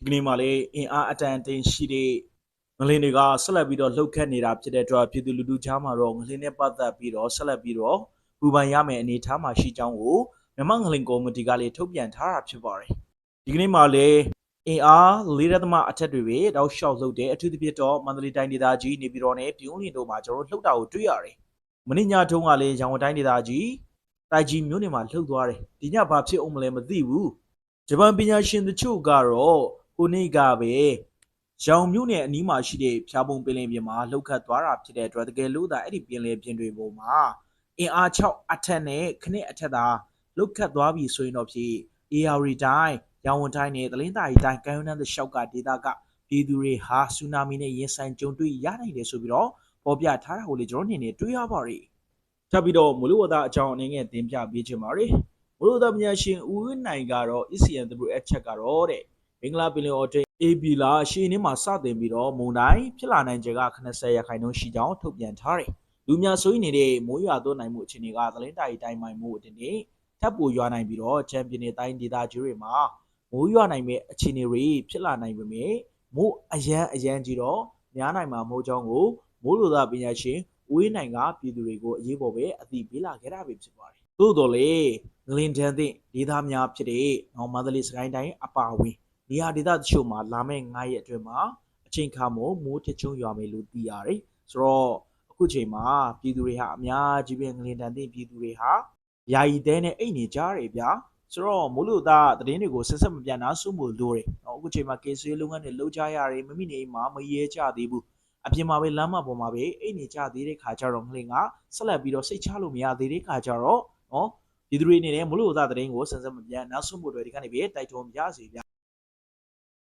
ဒီကနေ့မှလည်းအင်အားအတန်အတင်းရှိတဲ့ငလင်းတွေကဆက်လက်ပြီးတော့လှုပ်ခတ်နေတာဖြစ်တဲ့အတွက်ပြည်သူလူထုကြားမှာတော့ငလင်းနဲ့ပတ်သက်ပြီးတော့ဆက်လက်ပြီးတော့ပူပန်ရမယ့်အနေအထားမှာရှိကြောင်းကိုမြန်မာငလင်းကော်မတီကလည်းထုတ်ပြန်ထားတာဖြစ်ပါတယ်ဒီကနေ့မှလည်းအင်အားလေးရသမအထက်တွေပဲတောက်လျှောက်လှုပ်တဲ့အထူးသဖြင့်တော့မန္တလေးတိုင်းဒေသကြီးနေပြည်တော်နဲ့ပြုံးလင်းတို့မှာကျွန်တော်တို့လှုပ်တာကိုတွေ့ရတယ်မင်းညထုံးကလည်းရန်ကုန်တိုင်းဒေသကြီးတိုက်ကြီးမြို့နယ်မှာလှုပ်သွားတယ်ဒီညဘာဖြစ်အောင်မလဲမသိဘူးဂျပန်ပညာရှင်တချို့ကတော့ကို နေ့ကပဲရောင်မြို့နယ်အနီးမှာရှိတဲ့ဖြာပုံပင်လယ်ပြင်မှာလှုပ်ခတ်သွားတာဖြစ်တဲ့အတွက်တကယ်လို့သာအဲ့ဒီပင်လယ်ပြင်တွေပေါ်မှာအင်အား6အထက်နဲ့ခနစ်အထက်သာလှုပ်ခတ်သွားပြီဆိုရင်တော့ဖြစ် AR တိုင်းရောင်ဝန်တိုင်းနဲ့သလင်းတာရီတိုင်းကမ်းရိုးတန်းသလျှောက်ကဒေသကပြည်သူတွေဟာဆူနာမီနဲ့ရင်ဆိုင်ကြုံတွေ့ရနိုင်တယ်ဆိုပြီးတော့ပေါ်ပြထားတာကိုလေကျွန်တော်အနေနဲ့တွေ့ရပါတယ်ထပ်ပြီးတော့မလို့ဝဒအကြောင်းအနေနဲ့တင်ပြပေးချင်ပါတယ်ဘလို့သမညာရှင်ဦးဝင်းနိုင်ကတော့ ECNWF ချက်ကတော့တဲ့ မင်္ဂလာပင်လယ်အော်တွင် AB လာရှေ့နေ့မှာစတင်ပြီးတော့မုံတိုင်းဖြစ်လာနိုင်ခြေက80ရာခိုင်နှုန်းရှိကြောင်းထုတ်ပြန်ထားတယ်။လူများဆိုရင်နေတဲ့မိုးရွာသွန်းနိုင်မှုအခြေအနေကသလင်းတိုင်တိုင်းမိုင်မှုအတင်းနဲ့ထပ်ပိုရွာနိုင်ပြီးတော့ချန်ပီယံနယ်တိုင်းဒေသကြီးတွေမှာမိုးရွာနိုင်မဲ့အခြေအနေတွေဖြစ်လာနိုင်ပေမဲ့မိုးအရန်အရန်ကြီးတော့များနိုင်မှာမဟုတ်ကြောင်းကိုမိုးလိုသားပညာရှင်ဦးဝင်းနိုင်ကပြည်သူတွေကိုအရေးပေါ်ပဲအသိပေးလာခဲ့တာပဲဖြစ်ပါတယ်။သို့တော်လေငလင်တန်းသည့်ဒေသများဖြစ်တဲ့နော်မန္တလေးစကိုင်းတိုင်းအပါအဝင် နေရာဒေသတချို့မှာလာမယ့်9ရက်အတွင်းမှာအချိန်ခါမို့မိုးထချုံရွာမယ်လို့သိရတယ်။ဆိုတော့အခုချိန်မှာပြည်သူတွေဟာအများကြီးပဲငလင်တန်းသည့်ပြည်သူတွေဟာယာယီတဲနဲ့အိတ်နေကြတယ်ဗျာ။ဆိုတော့မိုးလို့သားသတင်းတွေကိုဆက်ဆက်မပြတ်နာဆုမှုလိုတယ်။နော်အခုချိန်မှာကေဆွေးလုပ်ငန်းတွေလုပ်ကြရတယ်မမိနေအိမ်မှာမရဲကြသေးဘူး။အပြင်မှာပဲလမ်းမပေါ်မှာပဲအိတ်နေကြသေးတဲ့ခါကျတော့ငလင်ကဆက်လက်ပြီးတော့စိတ်ချလို့မရသေးတဲ့ခါကျတော့နော်ဒီသူတွေအနေနဲ့မလို့သားသတင်းကိုစံစံမပြတ်နောက်ဆုံးဖို့တွေဒီကနေပဲတိုက်တွန်းပြစီဗျ